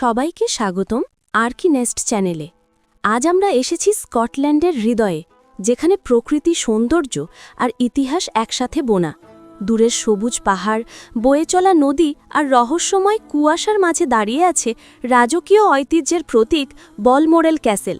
সবাইকে স্বাগতম আর্কি নেস্ট চ্যানেলে। আজ আমরা এসেছি স্কটল্যান্ডের হৃদয়ে, যেখানে প্রকৃতি, সৌন্দর্য আর ইতিহাস একসাথে বোনা। দূরের সবুজ পাহাড়, বয়ে চলা নদী আর রহস্যময় কুয়াশার মাঝে দাঁড়িয়ে আছে রাজকীয় ঐতিহ্যের প্রতীক বলমোরেল ক্যাসেল।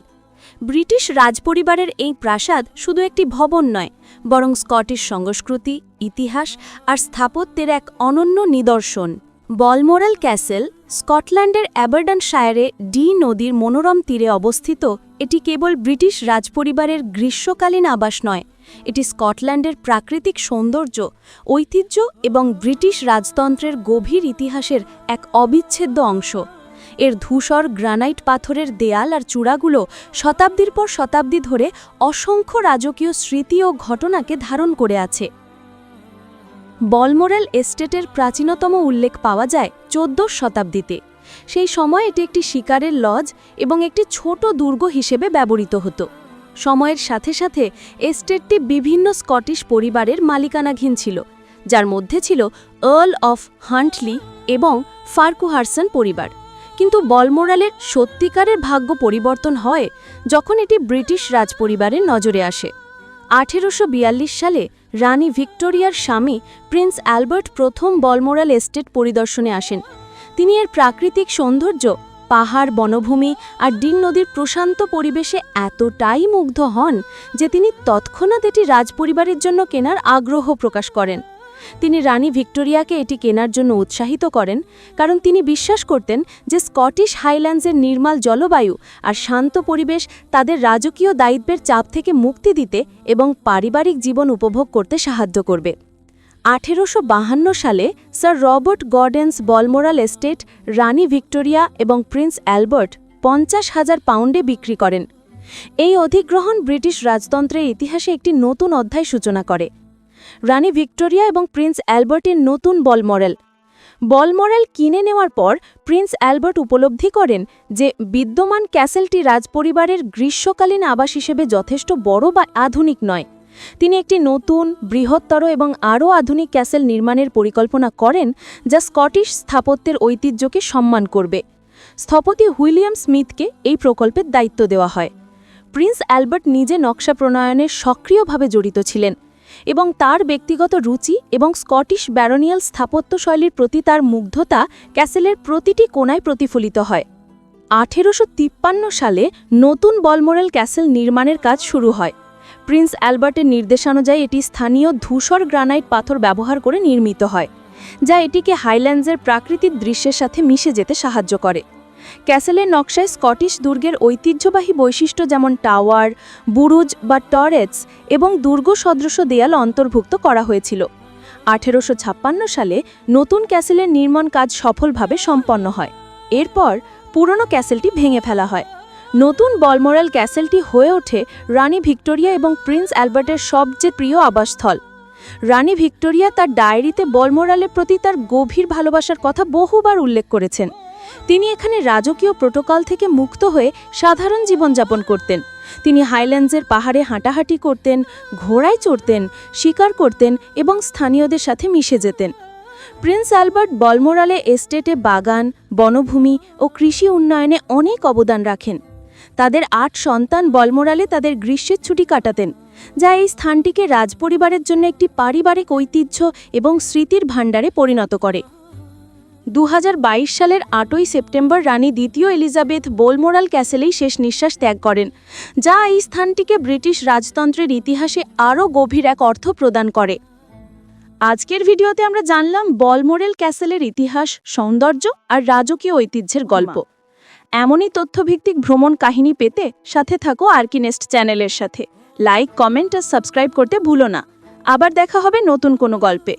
ব্রিটিশ রাজপরিবারের এই প্রাসাদ শুধু একটি ভবন নয়, বরং স্কটিশ সংস্কৃতি, ইতিহাস আর স্থাপত্যের এক অনন্য নিদর্শন। বলমোরাল ক্যাসেল স্কটল্যান্ডের অ্যাবারডানশায়ারে ডি নদীর মনোরম তীরে অবস্থিত, এটি কেবল ব্রিটিশ রাজপরিবারের গ্রীষ্মকালীন আবাস নয়, এটি স্কটল্যান্ডের প্রাকৃতিক সৌন্দর্য, ঐতিহ্য এবং ব্রিটিশ রাজতন্ত্রের গভীর ইতিহাসের এক অবিচ্ছেদ্য অংশ। এর ধূসর গ্রানাইট পাথরের দেয়াল আর চূড়াগুলো শতাব্দীর পর শতাব্দী ধরে অসংখ্য রাজকীয় স্মৃতি ও ঘটনাকে ধারণ করে আছে। বলমোরেল এস্টেটের প্রাচীনতম উল্লেখ পাওয়া যায় চোদ্দশ শতাব্দীতে। সেই সময় এটি একটি শিকারের লজ এবং একটি ছোট দুর্গ হিসেবে ব্যবহৃত হতো। সময়ের সাথে সাথে এস্টেটটি বিভিন্ন স্কটিশ পরিবারের মালিকানাধীন ছিল, যার মধ্যে ছিল আর্ল অফ হান্টলি এবং ফার্কুহারসন পরিবার। কিন্তু বলমোরালের সত্যিকারের ভাগ্য পরিবর্তন হয় যখন এটি ব্রিটিশ রাজপরিবারের নজরে আসে। আঠেরোশো বিয়াল্লিশ সালে রানী ভিক্টোরিয়ার স্বামী প্রিন্স অ্যালবার্ট প্রথম বলমোরাল এস্টেট পরিদর্শনে আসেন। তিনি এর প্রাকৃতিক সৌন্দর্য, পাহাড়, বনভূমি আর ডিন নদীর প্রশান্ত পরিবেশে এতটাই মুগ্ধ হন যে তিনি তৎক্ষণাৎ এটি রাজপরিবারের জন্য কেনার আগ্রহ প্রকাশ করেন। তিনি রানী ভিক্টোরিয়াকে এটি কেনার জন্য উৎসাহিত করেন, কারণ তিনি বিশ্বাস করতেন যে স্কটিশ হাইল্যান্ডসের নির্মাল জলবায়ু আর শান্ত পরিবেশ তাদের রাজকীয় দায়িত্বের চাপ থেকে মুক্তি দিতে এবং পারিবারিক জীবন উপভোগ করতে সাহায্য করবে। আঠেরোশো সালে sir Robert Gordon's Balmoral estate রানী ভিক্টোরিয়া এবং প্রিন্স অ্যালবার্ট পঞ্চাশ হাজার পাউন্ডে বিক্রি করেন। এই অধিগ্রহণ ব্রিটিশ রাজতন্ত্রের ইতিহাসে একটি নতুন অধ্যায় সূচনা করে। রানী ভিক্টোরিয়া এবং প্রিন্স অ্যালবার্টের নতুন বলমরেল বলমরেল কিনে নেওয়ার পর প্রিন্স অ্যালবার্ট উপলব্ধি করেন যে বিদ্যমান ক্যাসেলটি রাজপরিবারের গ্রীষ্মকালীন আবাস হিসেবে যথেষ্ট বড় বা আধুনিক নয়। তিনি একটি নতুন, বৃহত্তর এবং আরও আধুনিক ক্যাসেল নির্মাণের পরিকল্পনা করেন যা স্কটিশ স্থাপত্যের ঐতিহ্যকে সম্মান করবে। স্থপতি হুইলিয়াম স্মিথকে এই প্রকল্পের দায়িত্ব দেওয়া হয়। প্রিন্স অ্যালবার্ট নিজে নকশা প্রণয়নে সক্রিয়ভাবে জড়িত ছিলেন। এবং তার ব্যক্তিগত রুচি এবং স্কটিশ ব্যারোনিয়াল স্থাপত্যশৈলীর প্রতি তার মুগ্ধতা ক্যাসেলের প্রতিটি কোনায় প্রতিফলিত হয়। আঠেরোশো তিপ্পান্ন সালে নতুন বলমোরেল ক্যাসেল নির্মাণের কাজ শুরু হয়। প্রিন্স অ্যালবার্টের নির্দেশানুযায়ী এটি স্থানীয় ধূসর গ্রানাইট পাথর ব্যবহার করে নির্মিত হয়, যা এটিকে হাইল্যান্ডসের প্রাকৃতিক দৃশ্যের সাথে মিশে যেতে সাহায্য করে। ক্যাসেলের নকশায় স্কটিশ দুর্গের ঐতিহ্যবাহী বৈশিষ্ট্য যেমন টাওয়ার, বুরুজ বা টরেটস এবং দুর্গ সদৃশ দেয়াল অন্তর্ভুক্ত করা হয়েছিল। আঠেরোশো ছাপ্পান্ন সালে নতুন ক্যাসেলের নির্মাণ কাজ সফলভাবে সম্পন্ন হয়। এরপর পুরনো ক্যাসেলটি ভেঙে ফেলা হয়। নতুন বলমোরাল ক্যাসেলটি হয়ে ওঠে রানী ভিক্টোরিয়া এবং প্রিন্স অ্যালবার্টের সবচেয়ে প্রিয় আবাসস্থল। রানী ভিক্টোরিয়া তার ডায়েরিতে বলমোরালের প্রতি তার গভীর ভালোবাসার কথা বহুবার উল্লেখ করেছেন। তিনি এখানে রাজকীয় প্রোটোকল থেকে মুক্ত হয়ে সাধারণ জীবনযাপন করতেন। তিনি হাইল্যান্ডসের পাহাড়ে হাঁটাহাঁটি করতেন, ঘোড়ায় চড়তেন, শিকার করতেন এবং স্থানীয়দের সাথে মিশে যেতেন। প্রিন্স অ্যালবার্ট বলমোরালে এস্টেটে বাগান, বনভূমি ও কৃষি উন্নয়নে অনেক অবদান রাখেন। তাদের আট সন্তান বলমোরালে তাদের গ্রীষ্মের ছুটি কাটাতেন, যা এই স্থানটিকে রাজপরিবারের জন্য একটি পারিবারিক ঐতিহ্য এবং স্মৃতির ভাণ্ডারে পরিণত করে। দু হাজার বাইশ সালের আটই সেপ্টেম্বর রানী দ্বিতীয় এলিজাবেথ বোলমোরাল ক্যাসেলেই শেষ নিঃশ্বাস ত্যাগ করেন, যা এই স্থানটিকে ব্রিটিশ রাজতন্ত্রের ইতিহাসে আরও গভীর এক অর্থ প্রদান করে। আজকের ভিডিওতে আমরা জানলাম বলমোরেল ক্যাসেলের ইতিহাস, সৌন্দর্য আর রাজকীয় ঐতিহ্যের গল্প। এমনই তথ্যভিত্তিক ভ্রমণ কাহিনী পেতে সাথে থাকো আর্কিনেস্ট চ্যানেলের সাথে। লাইক, কমেন্ট আর সাবস্ক্রাইব করতে ভুলো না। আবার দেখা হবে নতুন কোনো গল্পে।